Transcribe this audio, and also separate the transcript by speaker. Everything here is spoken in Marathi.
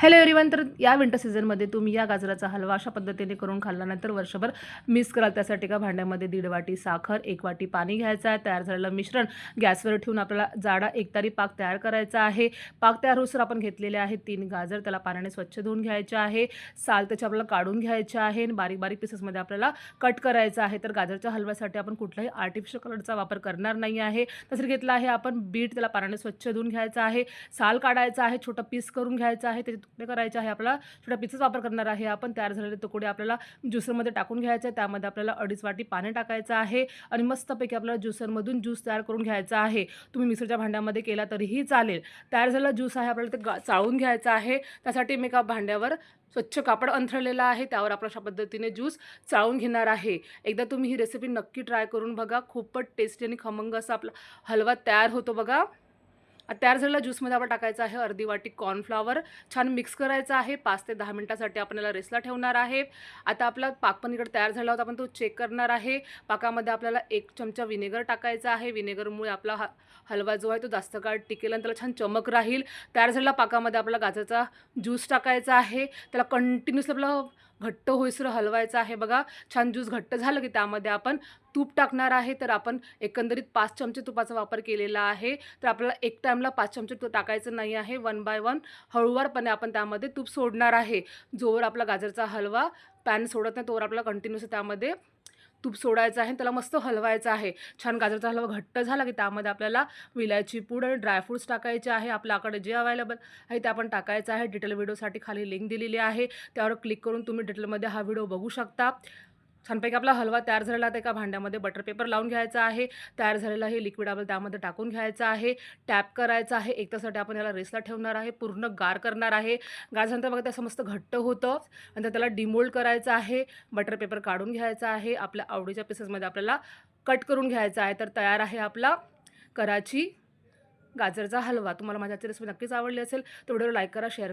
Speaker 1: हॅलो एव्हरीवन तर या विंटर सीझनमध्ये तुम्ही या गाजराचा हलवा अशा पद्धतीने करून खाल्ल्यानंतर वर्षभर मिस कराल. त्यासाठी का भांड्यामध्ये दीड वाटी साखर एक वाटी पाणी घ्यायचं आहे. तयार झालेलं मिश्रण गॅसवर ठेवून आपल्याला जाडा एकतारी पाक तयार करायचा आहे. पाक तयार होसर आपण घेतलेले आहे तीन गाजर. त्याला पाण्याने स्वच्छ धुवून घ्यायचे आहे. साल त्याचे आपल्याला काढून घ्यायचे आहे. आणि बारीक बारीक पीसेसमध्ये आपल्याला कट करायचं आहे. तर गाजरच्या हलव्यासाठी आपण कुठलाही आर्टिफिशियल कलरचा वापर करणार नाही आहे. तसं घेतला आहे आपण बीट त्याला पाण्याने स्वच्छ धुवून घ्यायचं आहे. साल काढायचा आहे. छोटं पीस करून घ्यायचं आहे. त्याच्यात तुकडे करायचे आहे. आपला छोट्या पीसचा वापर करणार आहे आपण. तयार झालेले तुकडे आपल्याला ज्युसरमध्ये टाकून घ्यायचे आहे. त्यामध्ये आपल्याला अडीच वाटी पाणी टाकायचं आहे आणि मस्तपैकी आपल्याला ज्युसरमधून ज्यूस तयार करून घ्यायचा आहे. तुम्ही मिक्सरच्या भांड्यामध्ये केला तरीही चालेल. तयार झालेला ज्यूस आहे आपल्याला ते गा चाळून घ्यायचा आहे. त्यासाठी मी एका भांड्यावर स्वच्छ कापड अंथरलेलं आहे. त्यावर आपण अशा पद्धतीने ज्यूस चाळून घेणार आहे. एकदा तुम्ही ही रेसिपी नक्की ट्राय करून बघा. खूपच टेस्टी आणि खमंग असा आपला हलवा तयार होतो बघा. तयार झालेला ज्यूसमध्ये आपण टाकायचं आहे अर्धी वाटी कॉर्नफ्लॉवर छान मिक्स करायचं आहे. पाच ते दहा मिनटासाठी आपण याला रेसला ठेवणार आहे. आता आपला पाक पण इकडे तयार झाला होता आपण तो चेक करणार आहे. पाकामध्ये आपल्याला एक चमचा विनेगर टाकायचा आहे. विनेगरमुळे आपला हा हलवा जो आहे तो जास्त काळ टिकेल आणि त्याला छान चमक राहील. तयार झालेला पाकामध्ये आपल्याला गाजराचा ज्यूस टाकायचा आहे. त्याला कंटिन्युअसली आपला घट्ट होईसर हलवायचं आहे. बघा छान ज्यूस घट्ट झालं की त्यामध्ये आपण तूप टाकणार आहे. तर आपण एकंदरीत पाच चमचे तुपाचा वापर केलेला आहे. तर आपल्याला एक टाईमला पाच चमचे तूप टाकायचं नाही आहे. वन बाय वन हळूवारपणे आपण त्यामध्ये तूप सोडणार आहे. जोवर आपला गाजरचा हलवा पॅन सोडत नाही तोवर आपला कंटिन्युअस त्यामध्ये तूप सोडायचं आहे त्याला मस्त हलवायचं आहे. छान गाजरचा हलवा घट्ट झाला की त्यामध्ये आपल्याला विलायची पूड आणि ड्रायफ्रूट्स टाकायचे आहे आपल्याकडे जे अवेलेबल आहे ते आपण टाकायचं आहे. डिटेल व्हिडिओसाठी खाली लिंक दिलेली आहे. त्यावर क्लिक करून तुम्ही डिटेलमध्ये हा व्हिडिओ बघू शकता. छानपैकी आपला हलवा तयार झालेला आहे एका भांड्यामध्ये बटर पेपर लावून घ्यायचा आहे. तयार झालेला हे लिक्विड आपल्याला त्यामध्ये टाकून घ्यायचं आहे. टॅप करायचं आहे. एक तासाठी आपण याला रेसला ठेवणार आहे. पूर्ण गार करणार आहे. गार झाल्यानंतर बघा त्याचं मस्त घट्ट होतं. नंतर त्याला डिमोल्ड करायचं आहे. बटर पेपर काढून घ्यायचा आहे. आपल्या आवडीच्या पीसेसमध्ये आपल्याला कट करून घ्यायचा आहे. तर तयार आहे आपला कराची गाजरचा हलवा. तुम्हाला माझ्या रेसिपी नक्कीच आवडली असेल तर व्हिडिओला लाईक करा शेअर